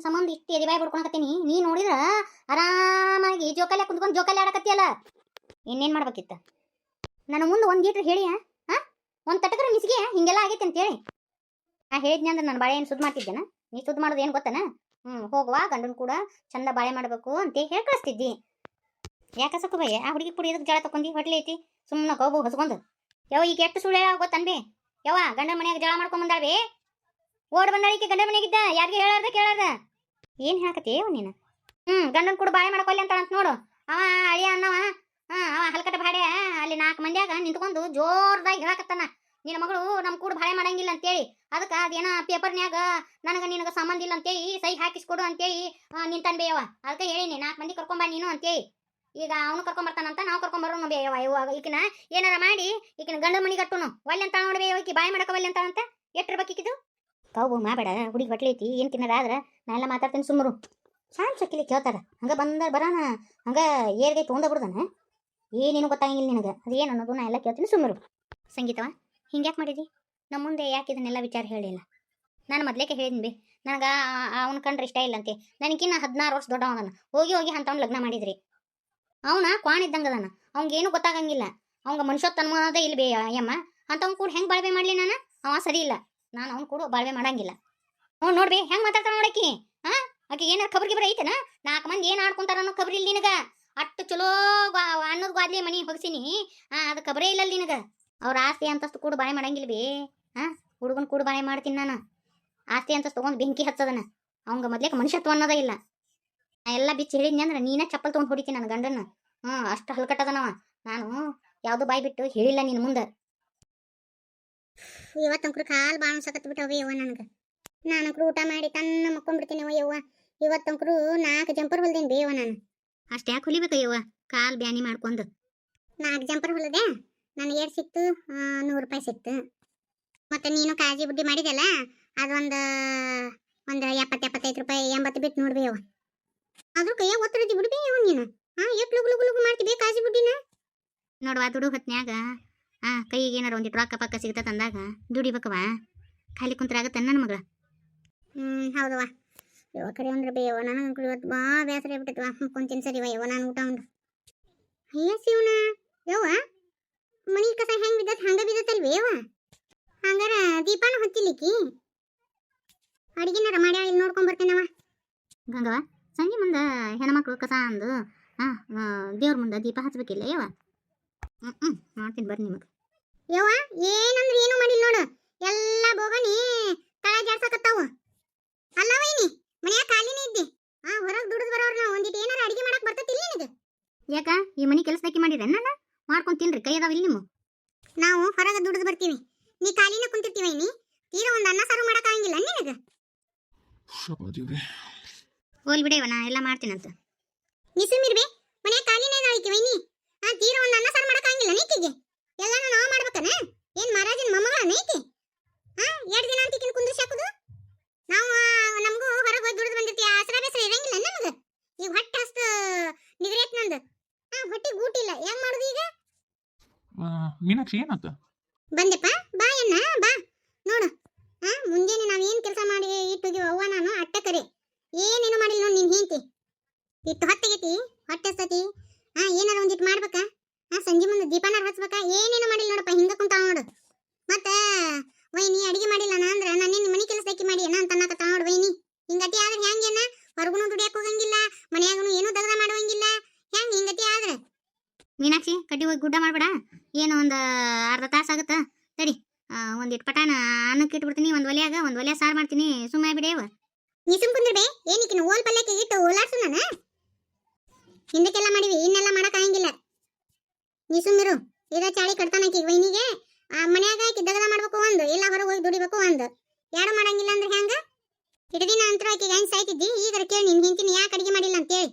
ನಿನ್ ಸಂಬಂಧ ಇಷ್ಟು ಎದಿ ಬಾಯಿ ಬಿಡ್ಕೊಳಕತ್ತೀನಿ. ನೀ ನೋಡಿದ್ರ ಆರಾಮಾಗಿ ಜೋಕಾಲೆ ಕುಂತ್ಕೊಂಡು ಜೋಕಾಲೆ ಆಡಕತ್ತಿಯಲ್ಲ? ಇನ್ನೇನ್ ಮಾಡ್ಬೇಕಿತ್ತ? ನನ್ನ ಮುಂದೆ ಒಂದು ಗೀಟ್ರ್ ಹೇಳಿ ಹಾ ಒಂದ್ ತಟಕರ ಮಿಸ್ಗೆ ಹಿಂಗೆಲ್ಲ ಆಗೈತೆ ಅಂತೇಳಿ. ಆ ಹೇಳಿದ್ನಿ ಅಂದ್ರೆ ನಾನು ಬಾಳೆ ಏನು ಸುದ್ದು ಮಾಡ್ತಿದ್ದೇನ ನೀ ಸುದ್ದು ಮಾಡೋದು ಏನು ಗೊತ್ತನ? ಹ್ಞೂ ಹೋಗುವ, ಗಂಡನ ಕೂಡ ಚಂದ ಬಾಳೆ ಮಾಡಬೇಕು ಅಂತ ಹೇಳಿ ಕಳಿಸ್ತಿದ್ದಿ. ಯಾಕೆ ಸಕ್ಕು ಬಯ್ಯ ಆ ಹುಡುಗಿ ಕುಡಿ ಇದಕ್ಕೆ ಜಾಳ ತಕೊಂಡಿ ಹೊಟ್ಲಿ ಐತಿ ಸುಮ್ಮನೆ ಗೋಬು ಹೊಸ್ಕೊಂಡು ಯಾವ ಈಗ ಎಷ್ಟು ಸುಳ್ಳು ಗೊತ್ತನ್ಬಿ ಯಾವ ಗಂಡನ ಮನೆಯಾಗ ಜಳ ಮಾಡ್ಕೊಂಡ್ ಬಂದಾಳ್ವಿ ಓಡ್ ಬಂದಾಳಿಕೆ ಗಂಡನ ಮನೆಗಿದ್ದ ಯಾರಿಗೆ ಹೇಳಾರ್ದ, ಕೇಳಾರ್ದ? ಏನ್ ಹೇಳಕತ್ತಿ ನೀನು? ಹ್ಮ್, ಗಂಡನ್ ಕೂಡ ಬಾಳೆ ಮಾಡ್ಕೊಲ್ಲಿ ಅಂತ ಅಂತ ನೋಡು. ಅವ ಅಳಿಯ ಅನ್ನವ. ಹಾ, ಅವ ಹಲ್ಕಟ ಬಾಡೆ ಅಲ್ಲಿ ನಾಲ್ಕು ಮಂದಿಯಾಗ ನಿಂತ್ಕೊಂಡು ಜೋರ್ದಾಗಿ ಹೇಳಕತ್ತಾನ. ನಿನ್ನ ಮಗಳು ನಮ್ ಕೂಡ ಬಾಳೆ ಮಾಡಂಗಿಲ್ಲ ಅಂತೇಳಿ. ಅದಕ್ಕೆ ಅದೇನ ಪೇಪರ್ನ್ಯಾಗ ನನಗ ನಿನಗ ಸಂಬಂಧ ಇಲ್ಲ ಅಂತೇಳಿ, ಸಹಿ ಹಾಕಿಸ್ಕೊಡು ಅಂತೇಳಿ ನಿಂತನ್ ಬೇಯವ ಅದಕ್ಕೆ ಹೇಳಿನಿ, ನಾಲ್ಕು ಮಂದಿ ಕರ್ಕೊಂಬ ನೀನು ಅಂತೇಳಿ. ಈಗ ಅವನು ಕರ್ಕೊಂಬರ್ತಾನಂತ ನಾವು ಕರ್ಕೊಂಬರೋನು ಬೇಯವ ಇವಾಗ ಈಕಿನ ಏನಾರ ಮಾಡಿ, ಈಕಿನ ಗಂಡ ಮನಿ ಕಟ್ಟುನು. ಒಲ್ಲೆ ಅಂತ ನೋಡಿ ಬೇಯವ ಈಕಿ ಬಾಯಿ ಮಾಡಕ ಒಲ್ಲೆ ಅಂತ ಎಟ್ಟಿರ್ಬೇಕಿದು ಕೌಬು ಮಾಡಬೇಡ ಹುಡುಗಿ ಬಟ್ಲಿ ಐತಿ ಏನು ತಿನ್ನದ ಆದ್ರೆ ನಾ ಎಲ್ಲ ಮಾತಾಡ್ತೀನಿ ಸುಮ್ಮರು ಶಾಂತ ಸಕ್ಕಿಲಿ ಕೇಳ್ತಾರ, ಹಂಗೆ ಬಂದ ಬರೋಣ ಹಂಗೆ ಏರ್ಗೆ ತೊಗೊಂಡ ಬಿಡ್ದಾನ ಏನೇನು ಗೊತ್ತಾಗಿಲ್ಲ ನಿನಗೆ, ಅದು ಏನು ಅನ್ನೋದು ನಾ ಎಲ್ಲ ಕೇಳ್ತೀನಿ ಸುಮ್ಮರು ಸಂಗೀತವ, ಹಿಂಗ್ಯಾಕೆ ಮಾಡಿದಿ? ನಮ್ಮ ಮುಂದೆ ಯಾಕೆ ಇದನ್ನೆಲ್ಲ ವಿಚಾರ ಹೇಳಿಲ್ಲ? ನಾನು ಮೊದಲೇಕೆ ಹೇಳಿದ್ನಿ ಬಿ, ನನಗೆ ಅವ್ನ ಕಂಡ್ರೆ ಇಷ್ಟ ಇಲ್ಲ ಅಂತೆ ನನಗಿನ್ನ ಹದಿನಾರು ವರ್ಷ ದೊಡ್ಡವನ ಹೋಗಿ ಹೋಗಿ ಅಂಥವ್ನು ಲಗ್ನ ಮಾಡಿದ್ರಿ. ಅವನ ಕ್ವಾಣ ಇದ್ದಂಗೆ ಅದಾನ ಅವಂಗೇನು ಗೊತ್ತಾಗಂಗಿಲ್ಲ. ಅವಂಗ ಮನುಷ್ಯತ್ವ ಅನ್ನೋದೇ ಇಲ್ಲ ಬೇ ಅಯ್ಯಮ್ಮ ಅಂಥವ್ನು ಕೂಡ ಹೆಂಗೆ ಬಾಳ್ವೆ ಮಾಡಲಿ ನಾನು? ಅವ ಸರಿ ಇಲ್ಲ. ನಾನು ಅವ್ನು ಕೂಡ ಬಾಳ್ವೆ ಮಾಡಂಗಿಲ್ಲ. ಹ್ಞೂ ನೋಡ್ಬಿ, ಹೆಂಗ್ ಮಾತಾಡ್ತಾರ ನೋಡಕ್ಕಿ ಹಾ ಆಕೆ ಏನಾರ ಖಬರ್ ಗಿಬರ್ ಐತನ? ನಾಲ್ಕು ಮಂದಿ ಏನ್ ಆಡ್ಕೊಂತಾರ ಅನ್ನೋ ಖಬರ್ ಇಲ್ಲ ನಿನಗ. ಅಟ್ಟು ಚಲೋ ಅನ್ನೋದ್ ಗ್ವಾದ್ಲಿ ಮನಿ ಹೊಗ್ಸಿನಿ ಹಾ ಅದು ಖಬರೇ ಇಲ್ಲ ನಿನಗ. ಅವ್ರ ಆಸ್ತಿ ಅಂತಸ್ತು ಕೂಡ ಬಾಳೆ ಮಾಡಂಗಿಲ್ಲ ಬಿ. ಹಾ ಹುಡುಗನ್ ಕೂಡ ಬಾಳೆ ಮಾಡ್ತೀನಿ ನಾನು. ಆಸ್ತಿ ಅಂತಸ್ತು ತಗೊಂಡ್ ಬೆಂಕಿ ಹಚ್ಚದನ. ಅವಂಗ ಮೊದ್ಲೇಕ ಮನುಷ್ಯತ್ವ ಅನ್ನೋದೇ ಇಲ್ಲ. ನಾ ಎಲ್ಲ ಬಿಚ್ಚಿ ಹೇಳಿದ್ನಿ ಅಂದ್ರೆ ನೀನೇ ಚಪ್ಪಲ್ ತಗೊಂಡ್ ಹೊಡಿತೀನಿ ನನ್ನ ಗಂಡನ ಹ್ಞೂ ಅಷ್ಟು ಹಲ್ಕಟ್ಟದನವ ನಾನು ಯಾವುದು ಬಾಯಿ ಬಿಟ್ಟು ಹೇಳಿಲ್ಲ ನಿನ್ನ ಮುಂದೆ. ಇವತ್ತಂಕ್ರು ಕಾಲು ಬಾಳ ಸಕತ್ ಬಿಟ್ಟವ ಯವ್ವ ನನಗೆ. ನಾನಂಕ್ರು ಊಟ ಮಾಡಿ ತನ್ನ ಮಕ್ಕೊಂಡ್ಬಿಡ್ತೀನಿ ಅವ ಯವ್ವ. ಇವತ್ತಂಕ್ರು ನಾಲ್ಕು ಜಂಪರ್ ಹೊಲ್ದೇನಿ ಬೇವ ನಾನು. ಅಷ್ಟು ಯಾಕೆ ಹೊಲಿಬೇಕಯ್ಯವ್ವ ಕಾಲು ಬ್ಯಾನಿ ಮಾಡ್ಕೊಂಡು. ನಾಲ್ಕು ಜಂಪರ್ ಹೊಲದೆ ನನಗೆ ಎರಡು ಸಿಕ್ತು? ನೂರು ರೂಪಾಯಿ ಸಿಕ್ತು. ಮತ್ತು ನೀನು ಕಾಜಿ ಬುಡ್ಡಿ ಮಾಡಿದಲ್ಲ ಅದೊಂದು, ಒಂದು ಎಪ್ಪತ್ತು ಎಪ್ಪತ್ತೈದು ರೂಪಾಯಿ ಎಂಬತ್ತು ಬಿಟ್ಟು ನೋಡ್ಬೇ ಯವ್ವ. ಅದ್ರ ಕೈಯ ಒತ್ತಡದಿ ಬಿಡ್ಬೇ ಯವ್ವ ನೀನು? ಹಾಂ ಎಷ್ಟು ಲುಗು ಲುಗು ಲುಗು ಮಾಡ್ತೀವಿ ಕಾಜಿ ಬುಡ್ಡಿನ ನೋಡುವ ದುಡು ಹೊತ್ನ್ಯಾಗ. ಆ ಕೈಗೆ ಏನಾರ ಒಂದಿಟ್ಟು ರೊಕ್ಕ ಪಕ್ಕ ಸಿಗ್ತತ್ ಅಂದಾಗ ದುಡಿಬೇಕವ ಖಾಲಿ ಕುಂತ್ರ ಕುಂತ್ರಾಗತ್ತ ನನ್ನ ಮಗಳ. ಹ್ಮ್ ಹೌದವ್ವ ಯವ್ವ ಕರೆ ಅಂದ್ರೆ ಬೇವ ನನಗೆ ಇವತ್ತು ಬಾ ಬೇಸರ ಆಗ್ಬಿಟ್ಟೈತವ ಕುಂತೀನಿ ಸರಿವ ಯವ್ವ ನಾನು ಊಟ ಉಂಡು. ಅಯ್ಯ ಶಿವನ ಯವ್ವ ಮನಿ ಕಸ ಹೆಂಗ್ ಬಿದ್ದತ್? ಹಂಗ ಬಿದ್ದತ್ತಲ್ವೇ ಯವ್ವ? ಹಂಗಾರ ದೀಪಾನ ಹೊತ್ತಿಲಿಕ್ಕಿ? ಅಡಿಗೆನಾರ ಮಾಡ್ಯಾಳ ಇಲ್ಲಿ ನೋಡ್ಕೊಂಡ್ ಬರ್ತೇನವ ಗಂಗವ ಸಂಜೆ ಮುಂದೆ ಹೆಣ್ಮಕ್ಳು ಕಸ ಅಂದು ಆ ದೇವ್ರ ಮುಂದೆ ದೀಪ ಹಚ್ಬೇಕಿಲ್ಲ ಯವ್ವ? ಹ್ಮ್ ಹ್ಮ್ ಮಾಡ್ತೀನಿ ಬರ್ರಿ ನಿಮಗೆ. ಯವ್ವ ಏನಂದ್ರೆ ಏನು ಮಾಡಿಲ್ಲ ನೋಡು. ಎಲ್ಲ ಬೋಗಣಿ ತಳ ಜಾಡ್ಸಕತ್ತಾವ. ಅಲ್ಲ ವೈನಿ ಮನ್ಯಾಗ ಖಾಲಿನೇ ಇದ್ದಿ. ಆ ಹೊರಗೆ ದುಡಿದು ಬರೋರ್ನ ಒಂದಿಟ್ಟು ಏನಾರ ಅಡಿಗೆ ಮಾಡಕ್ ಬರ್ತತಿಲ್ಲ ನಿನಗೆ? ಯಾಕ ಈ ಮನೆ ಕೆಲಸದಾಕಿ ಮಾಡಿದೆ ನಾನು ಮಾಡ್ಕೊಂಡು ತಿನ್ರಿ ಕೈ ಅದಾವ ಇಲ್ಲಿ ನಿಮ್ಮ ನಾವು ಹೊರಗೆ ದುಡಿದು ಬರ್ತೀವಿ. ನೀ ಖಾಲಿನ ಕುಂತಿರ್ತೀವಿ ನೀ ತೀರ ಒಂದು ಅನ್ನ ಸಾರು ಮಾಡಕ್ ಆಗಂಗಿಲ್ಲ ನಿನಗೆ? ಹೋಲ್ ಬಿಡೇವ ನಾ ಎಲ್ಲ ಮಾಡ್ತೀನಂತ. ನೀ ಮನೆ ಮನ್ಯಾಗ ಖಾಲಿನೇ ಇದಾಳಿಕೆ ವೈನಿ. ಆ ತೀರ ಒಂದು ಅನ್ನ ಸಾರು ಮಾಡಕ್ ಆಗಂಗಿಲ್ಲ ನೀಕಿಗೆ. ಎಲ್ಲಾನು ನಾವು ಮಾಡ್ಬೇಕನ? ಏನ್ ಮಹಾರಾಜನ ಮೊಮ್ಮಗಳ ನೈತಿ ಹಾ ಎರಡು ದಿನ ಅಂತ ಇಕ್ಕಿನ ಕುಂದ್ರಿಸಿ ಹಾಕುದು? ನಾವು ನಮಗೂ ಹೊರಗೆ ಹೋಗಿ ದುಡಿದು ಬಂದಿರ್ತೀವಿ ಆಸರ ಬೇಸರ ಇರಂಗಿಲ್ಲ ನಮಗೆ? ಈಗ ಹೊಟ್ಟೆ ಅಷ್ಟು ನಿಗ್ರೇಟ್ ನಂದು. ಹಾ ಹೊಟ್ಟೆ ಗೂಟಿಲ್ಲ ಹೆಂಗ್ ಮಾಡುದು ಈಗ? ಮೀನಾಕ್ಷಿ ಏನಾತ? ಬಂದೆಪ್ಪ. ಬಾ ಎನ್ನ ಬಾ. ನೋಡು. ಹಾ ಮುಂಜಾನೆ ನಾವೇನ್ ಕೆಲಸ ಮಾಡಿ ಇಟ್ಟೋಗಿವ ಅವ್ವ ನಾನು ಅಟ್ಟ ಕರಿ. ಏನೇನು ಮಾಡಿಲ್ಲ ನೋಡಿ ನಿನ್ ಹೆಂಡತಿ. ಇಟ್ಟು ಹೊತ್ತಾಗೈತಿ ಹೊಟ್ಟೆ ಹಸ್ತತಿ? ಹಾ ಏನಾರ ಒಂದಿಟ್ಟು ಮಾಡ್ಬೇಕಾ ಹಾ ಸಂಜೆ ಮುಂದೆ ದೀಪನಾರ ಹಚ್ಬೇಕಾ ಏನೇನು ಮಾಡಿಲ್ಲ ನೋಡಪ್ಪ ಹಿಂಗ ಕುಂತಾವ ನೋಡು ಮತ್ತ ವೈನಿ ಅಡಿಗೆ ಮಾಡಿಲ್ಲ ನಾ ಅಂದ್ರ ನಾನೇನ್ ಮನಿ ಕೆಲಸದಕ್ಕೆ ಮಾಡಿ ಏನ ಅಂತ ಅನ್ನಕತ್ತಾವ ನೋಡು ವೈನಿ ಹಿಂಗತಿ ಆದ್ರೆ ಹೆಂಗೇನ ಹೊರಗುನು ದುಡಿಯಕ್ ಹೋಗಂಗಿಲ್ಲ ಮನ್ಯಾಗನು ಏನು ದಗದ ಮಾಡುವಂಗಿಲ್ಲ ಹೆಂಗ್ ಹಿಂಗತಿ ಆದ್ರೆ ಮೀನಾಕ್ಷಿ ಕಡ್ಡಿ ಹೋಗಿ ಗುಡ್ಡ ಮಾಡ್ಬೇಡ. ಏನು ಒಂದು ಅರ್ಧ ತಾಸು ಆಗುತ್ತಾ? ತಡಿ. ಒಂದಿಟ್ಟು ಪಟಾನ ಅನ್ನಕ್ಕೆ ಇಟ್ಬಿಡ್ತೀನಿ ಒಂದು ಒಲೆಯಾಗ ಒಂದು ಒಲೆ ಸಾರು ಮಾಡ್ತೀನಿ. ಸುಮ್ಮನೆ ಬಿಡೇವ ನೀ ಸುಮ್ ಕುಂದ್ರಬೇ. ಏನಿಕ್ಕಿನ ಓಲ್ ಪಲ್ಯಕ್ಕೆ ಇಟ್ಟು ಓಲಾಡ್ಸು ನಾನು? ಹಿಂದಕ್ಕೆಲ್ಲ ಮಾಡಿವಿ ಇನ್ನೆಲ್ಲ ಮಾಡಕ್ ಆಗಂಗಿಲ್ಲ. ನೀ ಸುಮ್ಮಿರು. ಇದ ಚಾಳಿ ಕಟ್ತಾನ ಹಾಕಿ ವೈನಿಗೆ. ಆ ಮನ್ಯಾಗ ಆಕಿ ದಗದ ಮಾಡ್ಬೇಕು ಒಂದು ಇಲ್ಲ ಹೊರಗೆ ಹೋಗಿ ದುಡಿಬೇಕು ಒಂದು. ಯಾರು ಮಾಡಂಗಿಲ್ಲ ಅಂದ್ರೆ ಹೆಂಗ ಇಡ ದಿನ ಅಂತರ ಆಕಿಗೆ ಹೆಂಗ್ ಸಾಯ್ತಿದ್ದಿ? ಈಗ ಕೇಳಿ ನಿನ್ ಹಿಂತಿನ ಯಾಕೆ ಅಡಿಗೆ ಮಾಡಿಲ್ಲ ಅಂತೇಳಿ.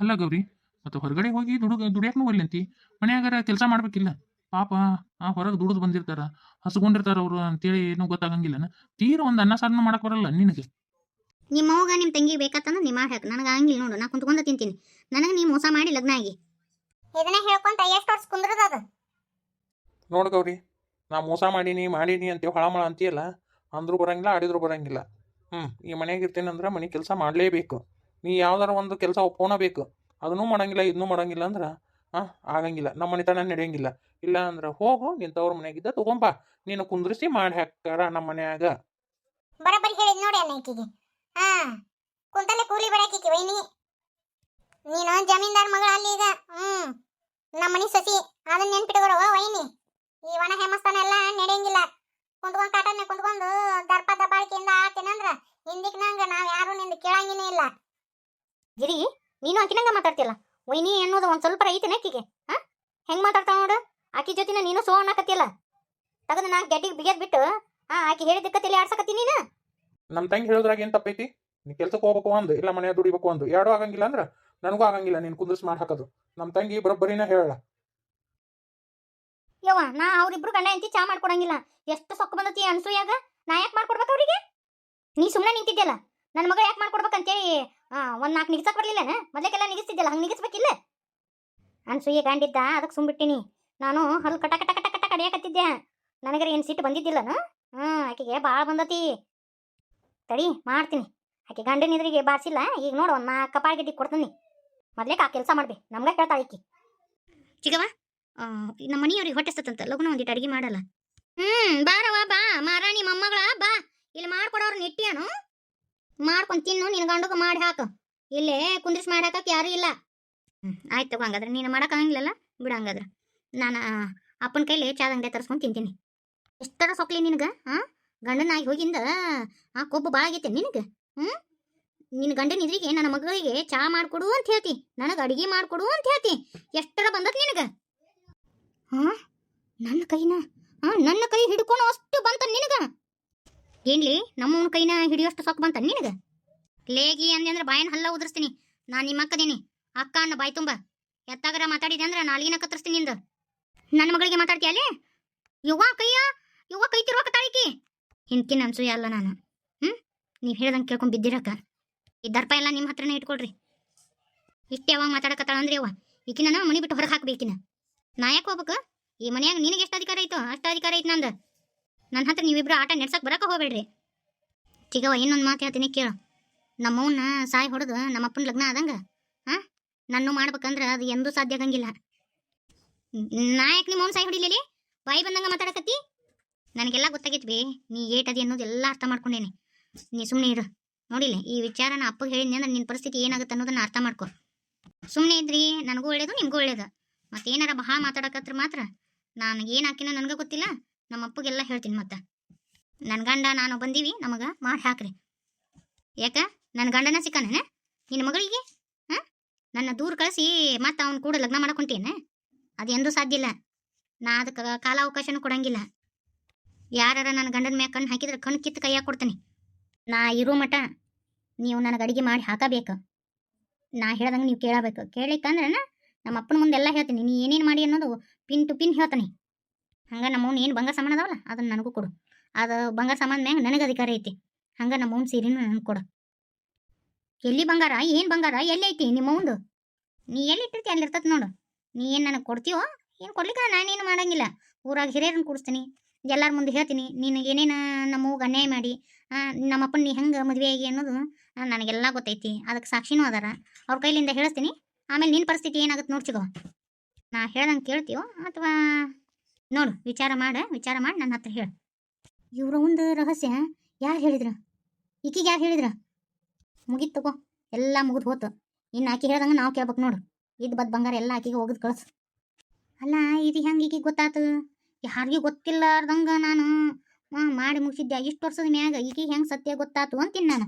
ಅಲ್ಲ ಗೌರಿ ಮತ್ತೆ ಹೊರಗಡೆ ಹೋಗಿ ದುಡು ದುಡಿಯಾಕ್ನು ಹೋಗ್ಲಂತಿ ಮನ್ಯಾಗಾರ ಕೆಲಸ ಮಾಡ್ಬೇಕಿಲ್ಲ. ಪಾಪ ಆ ಹೊರಗೆ ದುಡಿದು ಬಂದಿರ್ತಾರ ಹಸ್ಕೊಂಡಿರ್ತಾರ ಅವರು ಅಂತೇಳಿ ಏನೂ ಗೊತ್ತಾಗಂಗಿಲ್ಲನ. ತೀರ ಒಂದು ಅನ್ನ ಸಾರನ್ನ ಮಾಡಕ್ ಬರಲ್ಲ ನಿನಗೆ. ನಿಮ್ಮ ಅವ್ಗ ನಿಮ್ಮ ತಂಗಿ ಬೇಕತ್ತಂದ್ರೆ ನೀ ಹಾಕ. ನನಗೆ ಹಂಗಿಲ್ಲ ನೋಡು ನಾ ಕುಂತ್ಕೊಂಡ ತಿಂತೀನಿ. ನನಗೆ ನೀ ಮೋಸ ಮಾಡಿ ಲಗ್ನ ಆಗಿ. ಇದನ್ನ ಹೇಳ್ಕೊಂತ ಎಷ್ಟು ವರ್ಷ ಕುಂದ್ರದ ಅದು? ನೋಡು ಗೌರಿ ನಾ ಮೋಸ ಮಾಡೀನಿ ಮಾಡೀನಿ ಅಂತೇಳಿ ಹಳಮಳ ಅಂತೀಯಲ್ಲ ಅಂದ್ರೂ ಬರಂಗಿಲ್ಲ ಆಡಿದ್ರು ಬರಂಗಿಲ್ಲ. ಹ್ಞೂ ಈ ಮನ್ಯಾಗ ಇರ್ತೀನಂದ್ರೆ ಮನೆ ಕೆಲಸ ಮಾಡಲೇಬೇಕು. ನೀ ಯಾವ್ದಾರ ಒಂದು ಕೆಲಸ ಒಪ್ಕೊಳಬೇಕು ಅದನ್ನೂ ಮಾಡಂಗಿಲ್ಲ ಇದನ್ನೂ ಮಾಡಂಗಿಲ್ಲ ಅಂದ್ರೆ ಹಾಂ ಆಗಂಗಿಲ್ಲ. ನಮ್ಮ ಮನೆತನ ನಡೆಯಂಗಿಲ್ಲ. ಇಲ್ಲ ಅಂದ್ರೆ ಹೋಗು ನಿನ್ ತವ್ರ ಮನೆಯಾಗಿದ್ದ ತಗೊಂಬಾ ನೀನು ಕುಂದ್ರಿಸಿ ಮಾಡಿ ಹಾಕ್ತಾರ ನಮ್ಮ ಮನ್ಯಾಗ. ಬರಬರಿ ಹೇಳಿದ್ ನೋಡಿ ಅಣ್ಣ ಈಕಿಗೆ. ಹಾ ಕುಂತಲ್ಲೇ ಕೂಲಿ ಬಿಡಾಕಿಕಿ ವೈನಿ. ನೀನು ಜಮೀನ್ದಾರ್ ಮಗಳ ಅಲ್ಲಿ ಈಗ. ಹ್ಮ್ ನಮ್ಮ ಮನಿ ಸಸಿ ಅದನ್ನ ನೆನ್ಪಿಟ್ಕೊಡು ವೈನಿ. ಈ ಒಣ ಹೇಮಸ್ಥಾನ ಎಲ್ಲ ನಡೆಯಂಗಿಲ್ಲ. ಕುಂತ್ಕೊಂಡ್ ಕಾಟನ್ನೇ ಕುಂತ್ಕೊಂಡು ದರ್ಪ ದಬ್ಬಾಳಿಕೆಯಿಂದ ಆತೇನಂದ್ರ ಹಿಂದಿಕ್ ನಂಗ ನಾವ್ ಯಾರು ನಿಂದ ಕೇಳಂಗಿನೇ ಇಲ್ಲ. ಗಿರಿ ನೀನು ಆಕಿನಂಗ ಮಾತಾಡ್ತಿಲ್ಲ ವೈನಿ ಅನ್ನೋದು ಒಂದ್ ಸ್ವಲ್ಪ ಐತಿನ ಆಕಿಗೆ ಹಾ? ಹೆಂಗ್ ಮಾತಾಡ್ತಾವ ನೋಡು? ಆಕಿ ಜೊತಿನ ನೀನು ಸೋ ಅನ್ನಕತ್ತಿಲ್ಲ ತಗದ ನಾ ಗೆಡ್ಡಿಗೆ ಬಿಗಿಯದ್ ಬಿಟ್ಟು ಹಾ ಆಕಿ ಹೇಳಿದ್ದಕ್ಕ ತಲೆ ಆಡ್ಸಕತ್ತಿ ನೀನು? ನಮ್ಮ ತಂಗಿ ಹೇಳಿದ್ರಾಗ ಏನು ತಪ್ಪೈತಿ? ನೀ ಕೆಲ್ಸಕ್ಕೆ ಹೋಗ್ಬೇಕು ಅಂದ್ ಇಲ್ಲ ಮನೆ ದುಡಿಬೇಕು ಅಂದ್ ಎರಡೂ ಆಗಂಗಿಲ್ಲ ಅಂದ್ರೆ ನನಗೂ ಆಗಂಗಿಲ್ಲ ನೀನು ಕುಂದ್ರಸ್ ಮಾಡಿ ಹಾಕೋದು. ನಮ್ಮ ತಂಗಿ ಬರೋಬ್ಬರಿನ ಹೇಳ. ಯವ್ವ ನಾ ಅವ್ರಿಬ್ರು ಗಂಡ ಎಂತಿ ಚಾ ಮಾಡ್ಕೊಡಂಗಿಲ್ಲ. ಎಷ್ಟು ಸೊಕ್ಕ ಬಂದತಿ ಅನ್ಸೂಯಾಗ? ನಾ ಯಾಕೆ ಮಾಡ್ಕೊಡ್ಬೇಕು ಅವ್ರಿಗೆ? ನೀ ಸುಮ್ಮನೆ ನಿಂತಿದ್ದೆಲ್ಲ ನನ್ನ ಮಗ ಯಾಕೆ ಮಾಡ್ಕೊಡ್ಬೇಕಂತೇಳಿ ಆ, ಒಂದ್ ನಾಲ್ಕು ನಿಗಿಸಕ್ ಬರ್ಲಿಲ್ಲನ? ಮೊದ್ಲೇಕೆಲ್ಲ ನಿಗಿಸ್ತಿದ್ಯಲ್ಲ ಹಂಗೆ ನಿಗಿಸ್ಬೇಕಿಲ್ಲ? ಅನ್ಸೂಯ ಗಂಡಿದ್ದ ಅದಕ್ಕೆ ಸುಮ್ಬಿಟ್ಟಿನಿ ನಾನು ಹಲ್ಲು ಕಟ ಕಟ ಕಟ ಕಟ ಕಡಿಯಾಕತ್ತಿದ್ದೆ. ನನಗರ ಏನು ಸಿಟ್ಟು ಬಂದಿದ್ದಿಲ್ಲನ? ಹ್ಞೂ ಆಕೆಗೆ ಭಾಳ ಬಂದತಿ. ತಡಿ ಮಾಡ್ತೀನಿ. ಆಕೆ ಗಂಡನ ಎದುರಿಗೆ ಬಾರ್ಸಿಲ್ಲ ಈಗ ನೋಡು ಒಂದು ನಾಲ್ಕು ಕಪಾಳ ಗಿಡ್ಡಿ ಕೊಡ್ತೀನಿ. ಮೊದಲೇಕ ಆ ಕೆಲಸ ಮಾಡ್ಬಿ ನಮ್ಗೆ ಕೇಳ್ತಾಳೆ ಈಕಿ. ಚಿಗವ ನಮ್ಮ ಮನೆಯವ್ರಿಗೆ ಹೊಟ್ಟೆ ಸತ್ತಂತ ಲಗುನ ಒಂದಿಟ್ಟು ಅಡಿಗೆ ಮಾಡಲ್ಲ. ಹ್ಞೂ ಬಾರವ ಬಾ. ಮಾರಾಣಿ ಮೊಮ್ಮಗಳ ಬಾ. ಇಲ್ಲಿ ಮಾಡ್ಕೊಡೋರು ನೆಟ್ಟಿಯನು. ಮಾಡ್ಕೊಂಡ್ ತಿನ್ನು, ನಿನ್ ಗಂಡಗ ಮಾಡಿ ಹಾಕು. ಇಲ್ಲೇ ಕುಂದ್ರಿಸಿ ಮಾಡಿ ಹಾಕಕ್ ಯಾರು ಇಲ್ಲ. ಹ್ಮ್, ಆಯ್ತು ತಗೋ ಹಂಗಾದ್ರೆ. ನೀನು ಮಾಡಕ್ ಬಿಡು ಬಿಡ ಹಂಗಾದ್ರೆ. ನಾನು ಅಪ್ಪನ ಕೈಲಿ ಚಾದ ಅಂಗಡಿ ತರಿಸ್ಕೊಂಡು ತಿಂತೀನಿ. ಎಷ್ಟರ ಸೊಕ್ಲಿ ನಿನಗ ಹಾಂ ಗಂಡನಾಗಿ ಹೋಗಿಂದ, ಆ, ಕೊಬ್ಬು ಭಾಳ ಆಗೈತೆ ನಿನಗೆ ಹ್ಞೂ ನಿನ್ನ ಗಂಡನ ಇದ್ರಿಗೆ ನನ್ನ ಮಗಳಿಗೆ ಚಾ ಮಾಡ್ಕೊಡು ಅಂತ ಹೇಳ್ತಿ. ನನಗೆ ಅಡಿಗೆ ಮಾಡ್ಕೊಡು ಅಂತ ಹೇಳ್ತಿ. ಎಷ್ಟರ ಬಂದತ್ ನಿನಗೆ? ಹಾಂ ನನ್ನ ಕೈನ? ಹಾ ನನ್ನ ಕೈ ಹಿಡ್ಕೊಂಡು ಅಷ್ಟು ಬಂತ ನಿನಗ? ಏನ್ಲಿ, ನಮ್ಮವನ ಕೈನ ಹಿಡಿಯೋಷ್ಟು ಸೊಕ್ಕ ಬಂತ ನಿನಗೆ? ಲೇಗಿ ಅಂದೆ ಅಂದ್ರೆ ಬಾಯನ್ ಹಲ್ಲ ಉದುರಿಸ್ತೀನಿ. ನಾನು ನಿಮ್ಮ ಅಕ್ಕದೀನಿ ಅಕ್ಕ ಅನ್ನ ಬಾಯ್ ತುಂಬ. ಎತ್ತಾಗರ ಮಾತಾಡಿದೆ ಅಂದ್ರೆ ನಾಲಿನ ಕತ್ತರಿಸ್ತೀನಿ ನಿಂದು. ನನ್ನ ಮಗಳಿಗೆ ಮಾತಾಡ್ತೀಯಲ್ಲೇ ಯುವ ಕೈಯ? ಯುವ ಕೈ ತಿರ್ವಾಕತ್ತಾಳಿಕಿ ಹಿಂದ್ಕಿನ ಅನ್ಸೂಯ ಅಲ್ಲ ನಾನು. ಹ್ಮ್? ನೀವು ಹೇಳ್ದಂಗೆ ಕೇಳ್ಕೊಂಡ್ ಬಿದ್ದಿರಕ್ಕ. ಈ ದರ್ಪ ಎಲ್ಲ ನಿಮ್ಮ ಹತ್ರನೇ ಇಟ್ಕೊಳ್ರಿ. ಇಷ್ಟೇ ಯಾವಾಗ ಮಾತಾಡಕತ್ತಾಳ ಅಂದ್ರೆ ಯವ್ವ, ಈಕಿನ ಮನಿ ಬಿಟ್ಟು ಹೊರಗೆ ಹಾಕ್ಬೇಕಿನ. ನಾ ಯಾಕೆ ಹೋಗ್ಬೇಕು? ಈ ಮನೆಯಾಗ ನಿನಗೆ ಎಷ್ಟು ಅಧಿಕಾರ ಐತೋ, ಅಷ್ಟು ಅಧಿಕಾರ ಐತೆ ನಂದು. ನನ್ನ ಹತ್ರ ನೀವಿಬ್ರು ಆಟ ನಡ್ಸಕ್ ಬರಕ ಹೋಗ್ಬೇಡ್ರಿ. ಚಿಗವ ಇನ್ನೊಂದು ಮಾತು ಹೇಳ್ತೀನಿ ಕೇಳು. ನಮ್ಮವನ್ನ ಸಾಯಿ ಹೊಡೆದು ನಮ್ಮಪ್ಪನ ಲಗ್ನ ಆದಂಗ ಹಾ ನನ್ನ ಮಾಡ್ಬೇಕಂದ್ರೆ ಅದು ಎಂದೂ ಸಾಧ್ಯ ಆಗಂಗಿಲ್ಲ. ನಾ ಯಾಕೆ ನಿಮ್ಮ ಸಾಯಿ ಹೊಡಿಲಿಲ್ಲ? ಬಾಯಿ ಬಂದಂಗ ಮಾತಾಡಕತ್ತಿ? ನನಗೆಲ್ಲ ಗೊತ್ತಾಗೈತಿ ಬಿ, ನೀ ಏಟದಿ ಅನ್ನೋದು ಎಲ್ಲ ಅರ್ಥ ಮಾಡ್ಕೊಂಡೇನೆ. ನೀ ಸುಮ್ಮನೆ ಇರು. ನೋಡಿಲ್ಲ ಈ ವಿಚಾರ ನಾ ಅಪ್ಪಗೆ ಹೇಳಿದ್ನಿ ಅಂದ್ರೆ ನಿನ್ನ ಪರಿಸ್ಥಿತಿ ಏನಾಗುತ್ತೆ ಅನ್ನೋದನ್ನ ಅರ್ಥ ಮಾಡ್ಕೊ. ಸುಮ್ಮನೆ ಇದ್ರಿ, ನನಗೂ ಒಳ್ಳೇದು, ನಿಮಗೂ ಒಳ್ಳೇದು. ಮತ್ತೇನಾರ ಬಹಳ ಮಾತಾಡಕತ್ರ ಮಾತ್ರ. ನಾನು ಏನು ಹಾಕಿನ ನನಗೆ ಗೊತ್ತಿಲ್ಲ. ನಮ್ಮ ಅಪ್ಪಗೆಲ್ಲ ಹೇಳ್ತೀನಿ ಮತ್ತೆ. ನನ್ನ ಗಂಡ ನಾನು ಬಂದೀವಿ, ನಮಗೆ ಮಾಡಿ ಹಾಕ್ರಿ. ಯಾಕ? ನನ್ನ ಗಂಡನ ಸಿಕ್ಕಾನೆ ನಿನ್ನ ಮಗಳಿಗೆ? ಹಾಂ? ನನ್ನ ದೂರ ಕಳಿಸಿ ಮತ್ತೆ ಅವ್ನು ಕೂಡ ಲಗ್ನ ಮಾಡ್ಕೊಂತೀನಿ ಅದು ಎಂದೂ ಸಾಧ್ಯ ಇಲ್ಲ. ನಾ ಅದಕ್ಕೆ ಕಾಲಾವಕಾಶನೂ ಕೊಡಂಗಿಲ್ಲ. ಯಾರ ನನ್ನ ಗಂಡನ ಮ್ಯಾಗ ಕಣ್ಣು ಹಾಕಿದ್ರೆ ಕಣ್ಣು ಕಿತ್ತು ಕೈಯಾಗ ಕೊಡ್ತೀನಿ. ನಾ ಇರೋ ಮಟ ನೀವು ನನಗೆ ಅಡಿಗೆ ಮಾಡಿ ಹಾಕಬೇಕು. ನಾ ಹೇಳ್ದಂಗೆ ನೀವು ಕೇಳಬೇಕು. ಕೇಳಿಕಂದ್ರೆ ನಮ್ಮ ಅಪ್ಪನ ಮುಂದೆ ಎಲ್ಲ ಹೇಳ್ತೀನಿ. ನೀ ಏನೇನು ಮಾಡಿ ಅನ್ನೋದು ಪಿನ್ ಟು ಪಿನ್ ಹೇಳ್ತಾನೆ. ಹಂಗೆ ನಮ್ಮವ್ನ ಏನು ಬಂಗಾರ ಸಾಮಾನು ಅದಾವಲ್ಲ, ಅದನ್ನ ನನಗೂ ಕೊಡು. ಅದು ಬಂಗಾರ ಸಾಮಾನು ಮ್ಯಾಗ ನನಗೆ ಅಧಿಕಾರ ಐತಿ. ಹಂಗೆ ನಮ್ಮವ್ನ ಸೀರೆನೂ ನನಗೆ ಕೊಡು. ಎಲ್ಲಿ ಬಂಗಾರ? ಏನು ಬಂಗಾರ? ಎಲ್ಲಿ ಐತಿ ನಿಮ್ಮವಂದು ನೀ ಎಲ್ಲಿ ಇಟ್ಟಿರ್ತಿ? ಅಲ್ಲಿ ಇರ್ತದೆ ನೋಡು. ನೀ ಏನು ನನಗೆ ಕೊಡ್ತೀವೋ ಏನು ಕೊಡ್ಲಿಕ್ಕೆ? ನಾನೇನು ಮಾಡಂಗಿಲ್ಲ. ಊರಾಗ ಹಿರಿಯರನ್ನ ಕೂಡಿಸ್ತೀನಿ. ಎಲ್ಲರ ಮುಂದೆ ಹೇಳ್ತೀನಿ. ನೀನು ಏನೇನು ನಮ್ಮವ್ಗೆ ಅನ್ಯಾಯ ಮಾಡಿ ನಮ್ಮಪ್ಪನ ನೀ ಹೆಂಗೆ ಮದುವೆ ಆಗಿ ಅನ್ನೋದು ನನಗೆಲ್ಲ ಗೊತ್ತೈತಿ. ಅದಕ್ಕೆ ಸಾಕ್ಷಿನೂ ಅದಾರ. ಅವ್ರ ಕೈಲಿಂದ ಹೇಳಿಸ್ತೀನಿ. ಆಮೇಲೆ ನಿನ್ನ ಪರಿಸ್ಥಿತಿ ಏನಾಗುತ್ತೆ ನೋಡ್ಚಿಗೋ ನಾ ಹೇಳ್ದಂಗೆ ಕೇಳ್ತೀವೋ ಅಥವಾ ನೋಡು, ವಿಚಾರ ಮಾಡ, ವಿಚಾರ ಮಾಡಿ ನನ್ನ ಹತ್ರ ಹೇಳು. ಇವರ ಒಂದು ರಹಸ್ಯ, ಯಾರು ಹೇಳಿದ್ರು? ಈಕಿಗೆ ಯಾರು ಹೇಳಿದ್ರ? ಮುಗೀತು ತಗೋ, ಎಲ್ಲ ಮುಗಿದು ಹೋತು. ಇನ್ನು ಆಕೆ ಹೇಳ್ದಂಗೆ ನಾವು ಕೇಳ್ಬೇಕು ನೋಡು. ಇದು ಬದ್ ಬಂಗಾರ ಎಲ್ಲ ಆಕಿಗೆ ಹೋಗಿದ್ ಕಳ್ಸು. ಅಲ್ಲ, ಇದು ಹೆಂಗೆ ಈಕಿಗೆ ಗೊತ್ತಾತು? ಯಾರಿಗೂ ಗೊತ್ತಿಲ್ಲಾರ್ದಂಗೆ ನಾನು ಮಾಡಿ ಮುಗಿಸಿದ್ದೆ. ಇಷ್ಟು ವರ್ಷದ ಮ್ಯಾಗ ಈಕಿಗೆ ಹೆಂಗೆ ಸತ್ಯ ಗೊತ್ತಾತು ಅಂತೀನಿ ನಾನು.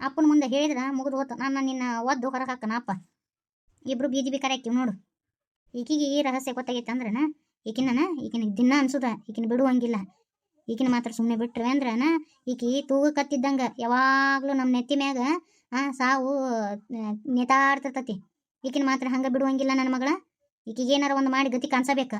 ಅಪ್ಪನ ಮುಂದೆ ಹೇಳಿದ್ರೆ ಮುಗಿದು ಹೋತು. ನಾನು ನಿನ್ನ ಒದ್ದು ಹೊರಗೆ ಹಾಕನ ಅಪ್ಪ. ಇಬ್ಬರು ಬೀದಿ ಬೇಕಾರೆ ನೋಡು. ಈಕಿಗೆ ಈ ರಹಸ್ಯ ಗೊತ್ತಾಗೈತೆ ಅಂದ್ರನ ಈಕಿನ ಈಕಿನ ದಿನ ಅನ್ಸುದ, ಈಕಿನ ಬಿಡುವಂಗಿಲ್ಲ ಈಕಿನ ಮಾತ್ರ ಸುಮ್ಮನೆ ಬಿಟ್ರೆ ನಾ ಈಕಿ ತೂಗ ಕತ್ತಿದ್ದಂಗ ಯಾವಾಗ್ಲೂ ನಮ್ಮ ನೆತ್ತಿ ಮ್ಯಾಗ, ಆ, ಸಾವು ನೇತಾಡ್ತಿರ್ತತಿ. ಈಕಿನ ಮಾತ್ರ ಹಂಗ ಬಿಡುವಂಗಿಲ್ಲ ನನ್ನ ಮಗಳ. ಈಕಿಗೆ ಏನಾರ ಒಂದು ಮಾಡಿ ಗತಿ ಕಾಣಿಸಬೇಕ.